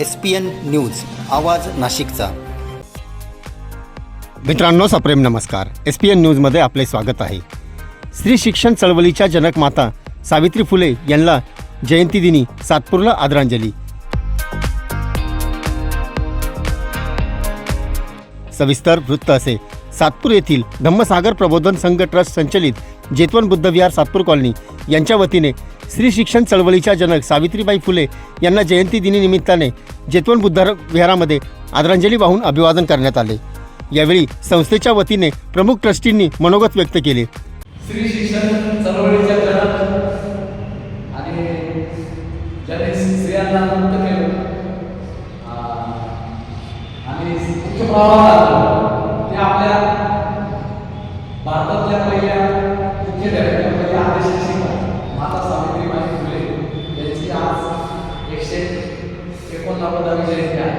S P N news आवाज नाशिकचा. मित्रांनो सप्रेम नमस्कार. एस पी एन न्यूजमध्ये आपले स्वागत आहे. स्त्री शिक्षण चळवळीच्या जनक माता सावित्री फुले यांना जयंतीदिनी सातपूरला आदरांजली. सविस्तर वृत्त असे. सातपूर येथील धम्मसागर प्रबोधन संघ ट्रस्ट संचलित जेतवन बुद्धविहार सातपूर कॉलनी यांच्या वतीने स्त्री शिक्षण चळवळीच्या जनक सावित्रीबाई फुले यांना जयंतीदिनी निमित्ताने जेतवन बुद्ध विहारामध्ये आदरांजली वाहून अभिवादन करण्यात आले. यावेळी संस्थेच्या वतीने प्रमुख ट्रस्टींनी मनोगत व्यक्त केले. स्त्री शिक्षण चळवळीच्या जनक आणि स्त्रियांना मुक्त केलं. आणि ते आपल्या भारतातल्या पहिल्या मुख्य त्या पहिल्या आदेश शिक्षिका माता सावित्रीबाई फुले यांची आज एकशे एकोणनव्वदावी जयंती आहे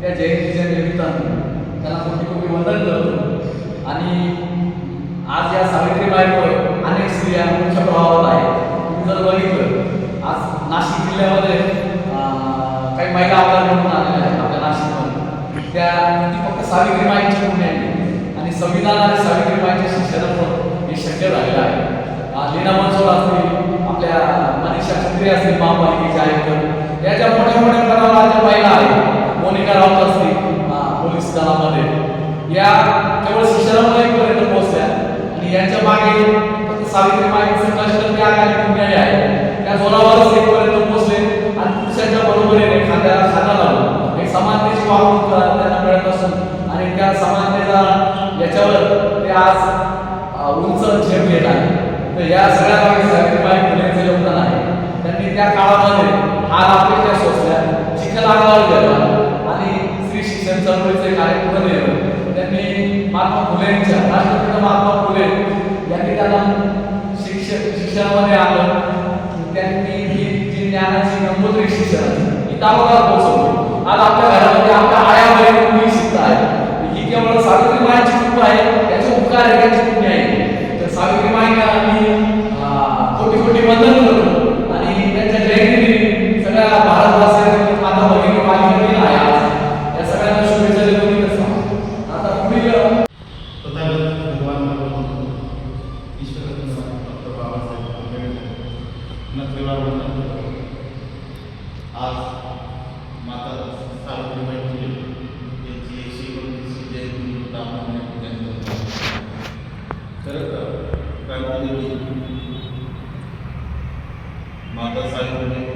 त्या जयंतीच्या निमित्तानं त्यांना कोटी कोटी वंदन करतो. आणि आज या सावित्रीबाईमुळे अनेक स्त्रिया मुख्य प्रभावात आहेत. तुम्ही जर बघितलं आज नाशिक जिल्ह्यामध्ये काही महिला आपल्या म्हणून आलेल्या आहेत आपल्या नाशिकमध्ये त्या ती फक्त सावित्रीबाईंची पुण्याने आणि संविधान आणि सावित्रीबाईंच्या शिक्षणामुळे हे शक्य झालेलं आहे. लीना मनसोर असतील आपल्या मनीषा क्षत्रिय असतील महापालिकेचे आयुक्त. आपण पाहिला आहे. मोनिका राऊत असतील पोलीस दलामध्ये. या केवळ शिक्षणामध्ये पर्यंत पोहोचल्या. आणि यांच्या मागे सावित्री मागे कष्ट त्याग आहे त्या जोरावरच इथपर्यंत पोहोचले आणि पुरुषांच्या बरोबरीने खांद्याला खांदा लावून एक समानतेची वागणूक त्यांना मिळत असून आणि त्या समानतेचा याच्यावर ते आज उंच झेप घेत आहे. तर या सगळ्या मागे सावित्रीबाई फुलेंचं योगदान आहे. त्यांनी त्या काळामध्ये चिखल अंगावर घेतला आणि श्री शिक्षण चळवळीचे कार्यक्रम त्यांनी महात्मा फुलेंच्या राष्ट्रपिता महात्मा फुले यांनी त्यांना शिक्षण शिक्षणामध्ये आलं त्यांनी ही जी ज्ञानाची गंगोत्री शिक्षण ही दारोदार पोहोचवली. आज आपल्या घरामध्ये आपल्या आयामध्ये मुली शिकत आहे ही केवळ सावित्रीबाईंची कृपा आहे त्याचे उपकार आहे त्याची पुण्य आहे. तर सावित्रीबाईंना आम्ही कोटी कोटी वंदन करतो आणि त्यांच्या जयंती सगळ्या भारतवासियांनी माता भगिनी मालिका आहे आज या सगळ्यांना शुभेच्छा देतो मी कसं आता पुढील तथागत भगवान ईश्वर डॉक्टर बाबासाहेब आंबेडकर नकरेवार वंदन करतो. आज माता सावित्रीबाई फुले यांची एकशे एकोणतीसवी जयंती तर माता सावित्रीबाई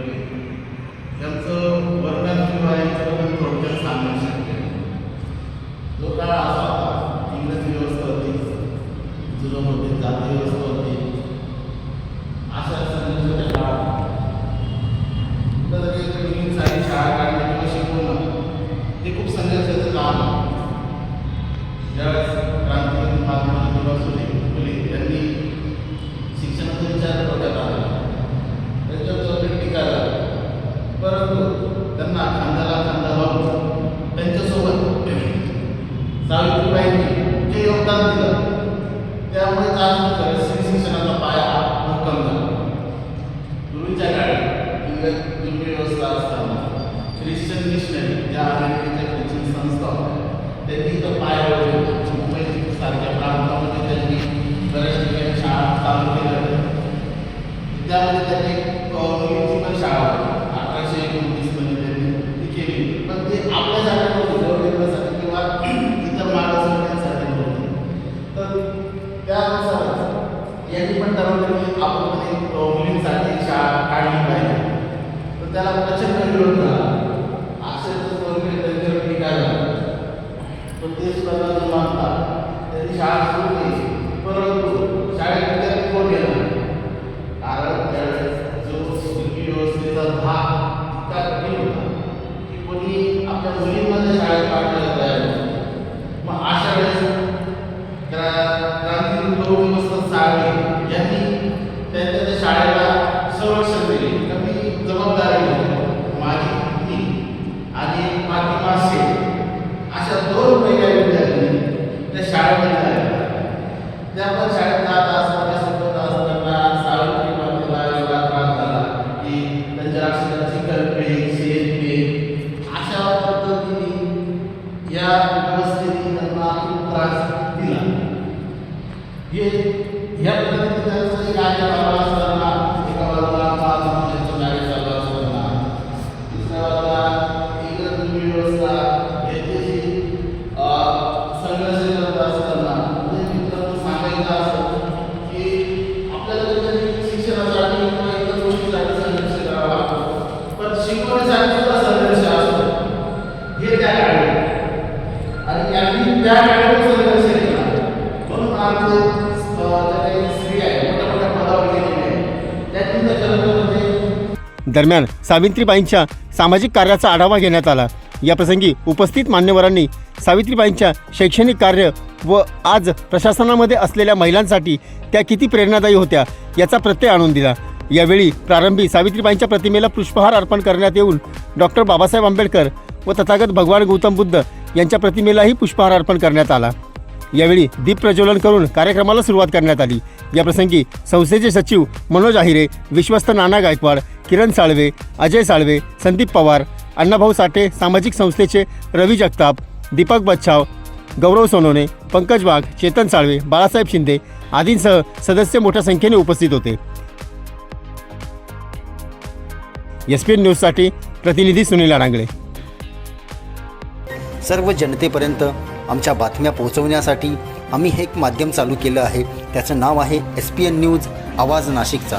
त्यामुळे आज खरं स्त्री शिक्षणाचा पाया भक्कम झाला पूर्वीच्या काळी इंग्रज जुनी व्यवस्था असताना ख्रिश्चन मिशनरी ज्या अमेरिकेच्या ख्रिश्चन संस्था होत्या त्यांनी इथं पाया त्याला प्रचंड विरोध झाला. अक्षरशः वर्ग त्यांच्यावर टीका झाली पण ते सुद्धा मानतात त्यांनी शाळा सुरू केली. परंतु ये यह प्रतिनिधित्व से कार्य करवा दरम्यान सावित्रीबाईंच्या सामाजिक कार्याचा आढावा घेण्यात आला. याप्रसंगी उपस्थित मान्यवरांनी सावित्रीबाईंच्या शैक्षणिक कार्य व आज प्रशासनामध्ये असलेल्या महिलांसाठी त्या किती प्रेरणादायी होत्या याचा प्रत्यय आणून दिला. यावेळी प्रारंभी सावित्रीबाईंच्या प्रतिमेला पुष्पहार अर्पण करण्यात येऊन डॉक्टर बाबासाहेब आंबेडकर व तथागत भगवान गौतम बुद्ध यांच्या प्रतिमेलाही पुष्पहार अर्पण करण्यात आला. यावेळी दीप प्रज्वलन करून कार्यक्रमाला सुरुवात करण्यात आली. याप्रसंगी संस्थेचे सचिव मनोज आहिरे विश्वस्त नाना गायकवाड किरण साळवे अजय साळवे संदीप पवार अण्णाभाऊ साठे सामाजिक संस्थेचे रवी जगताप दीपक बच्छाव गौरव सोनवणे पंकज वाघ चेतन साळवे बाळासाहेब शिंदे आदींसह सदस्य मोठ्या संख्येने उपस्थित होते. एस पी एन न्यूजसाठी प्रतिनिधी सुनील रांगळे. सर्व जनतेपर्यंत आमच्या बातम्या पोहोचवण्यासाठी आम्ही हे एक माध्यम चालू केलं आहे. त्याचं नाव आहे एस पी एन न्यूज आवाज नाशिकचा.